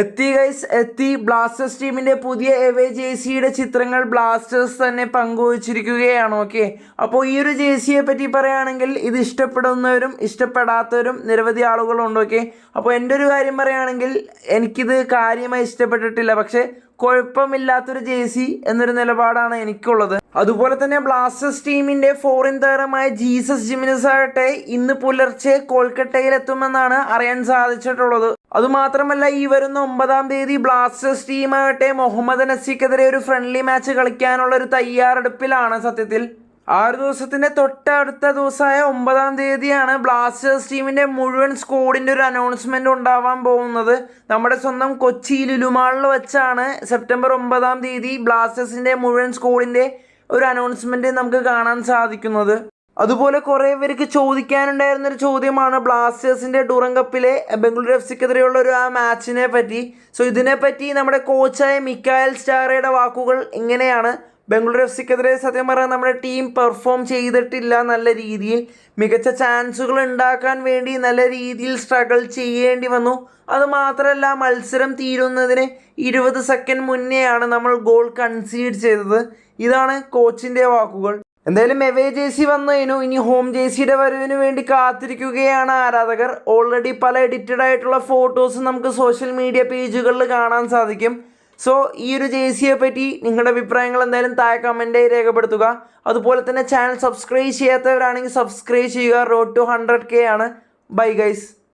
എത്തി ഗൈസ് എത്തി. ബ്ലാസ്റ്റേഴ്സ് ടീമിന്റെ പുതിയ എവേ ജേഴ്സിയുടെ ചിത്രങ്ങൾ ബ്ലാസ്റ്റേഴ്സ് തന്നെ പങ്കുവച്ചിരിക്കുകയാണ് ഓക്കെ അപ്പോൾ ഈ ഒരു ജേഴ്സിയെ പറ്റി പറയുകയാണെങ്കിൽ ഇത് ഇഷ്ടപ്പെടുന്നവരും ഇഷ്ടപ്പെടാത്തവരും നിരവധി ആളുകളുണ്ട് ഓക്കെ അപ്പോൾ എന്റെ ഒരു കാര്യം പറയുകയാണെങ്കിൽ എനിക്കിത് കാര്യമായി ഇഷ്ടപ്പെട്ടിട്ടില്ല പക്ഷേ കുഴപ്പമില്ലാത്തൊരു ജേഴ്സി എന്നൊരു നിലപാടാണ് എനിക്കുള്ളത്. അതുപോലെ തന്നെ ബ്ലാസ്റ്റേഴ്സ് ടീമിന്റെ ഫോറിൻ താരമായ ജീസസ് ജിമിനസ് ആകട്ടെ ഇന്ന് പുലർച്ചെ കൊൽക്കട്ടയിലെത്തുമെന്നാണ് അറിയാൻ സാധിച്ചിട്ടുള്ളത്. അതുമാത്രമല്ല ഈ വരുന്ന ഒമ്പതാം തീയതി ബ്ലാസ്റ്റേഴ്സ് ടീമാകട്ടെ മുഹമ്മദ് നസിക്കെതിരെ ഒരു ഫ്രണ്ട്ലി മാച്ച് കളിക്കാനുള്ള ഒരു തയ്യാറെടുപ്പിലാണ് സത്യത്തിൽ. ആ ഒരു ദിവസത്തിന്റെ തൊട്ടടുത്ത ദിവസമായ ഒമ്പതാം തീയതിയാണ് ബ്ലാസ്റ്റേഴ്സ് ടീമിന്റെ മുഴുവൻ സ്കോഡിന്റെ ഒരു അനൗൺസ്മെന്റ് ഉണ്ടാവാൻ പോകുന്നത്. നമ്മുടെ സ്വന്തം കൊച്ചി ലുലുമാളിൽ വെച്ചാണ് സെപ്റ്റംബർ ഒമ്പതാം തീയതി ബ്ലാസ്റ്റേഴ്സിന്റെ മുഴുവൻ സ്കോഡിന്റെ ഒരു അനൗൺസ്മെന്റ് നമുക്ക് കാണാൻ സാധിക്കുന്നത്. അതുപോലെ കുറേ പേർക്ക് ചോദിക്കാനുണ്ടായിരുന്നൊരു ചോദ്യമാണ് ബ്ലാസ്റ്റേഴ്സിന്റെ ഡൂറം കപ്പിലെ ബംഗളൂരു എഫ് സിക്കെതിരെയുള്ള ഒരു ആ മാച്ചിനെ പറ്റി. സോ ഇതിനെപ്പറ്റി നമ്മുടെ കോച്ചായ മിക്കായൽ സ്റ്റാറയുടെ വാക്കുകൾ ഇങ്ങനെയാണ്. ബംഗളൂരു എഫ് സിക്കെതിരെ സത്യം പറഞ്ഞാൽ നമ്മുടെ ടീം പെർഫോം ചെയ്തിട്ടില്ല നല്ല രീതിയിൽ. മികച്ച ചാൻസുകൾ ഉണ്ടാക്കാൻ വേണ്ടി നല്ല രീതിയിൽ സ്ട്രഗിൾ ചെയ്യേണ്ടി വന്നു. അതുമാത്രമല്ല മത്സരം തീരുന്നതിന് ഇരുപത് സെക്കൻഡ് മുന്നേയാണ് നമ്മൾ ഗോൾ കൺസീഡ് ചെയ്തത്. ഇതാണ് കോച്ചിന്റെ വാക്കുകൾ. എന്തായാലും എവേ സി വന്നതിനു ഇനി. ഹോം ജേഴ്സിയുടെ വരവിന് വേണ്ടി കാത്തിരിക്കുകയാണ് ആരാധകർ. ഓൾറെഡി പല എഡിറ്റഡ് ആയിട്ടുള്ള ഫോട്ടോസ് നമുക്ക് സോഷ്യൽ മീഡിയ പേജുകളിൽ കാണാൻ സാധിക്കും. സോ ഈ ഒരു ജേഴ്സിയെ പറ്റി നിങ്ങളുടെ അഭിപ്രായങ്ങൾ എന്തായാലും താഴെ കമന്റായി രേഖപ്പെടുത്തുക. അതുപോലെ തന്നെ ചാനൽ സബ്സ്ക്രൈബ് ചെയ്യാത്തവരാണെങ്കിൽ സബ്സ്ക്രൈബ് ചെയ്യുക. റോഡ് ടു ഹൺഡ്രഡ് കെ ആണ്. Bye guys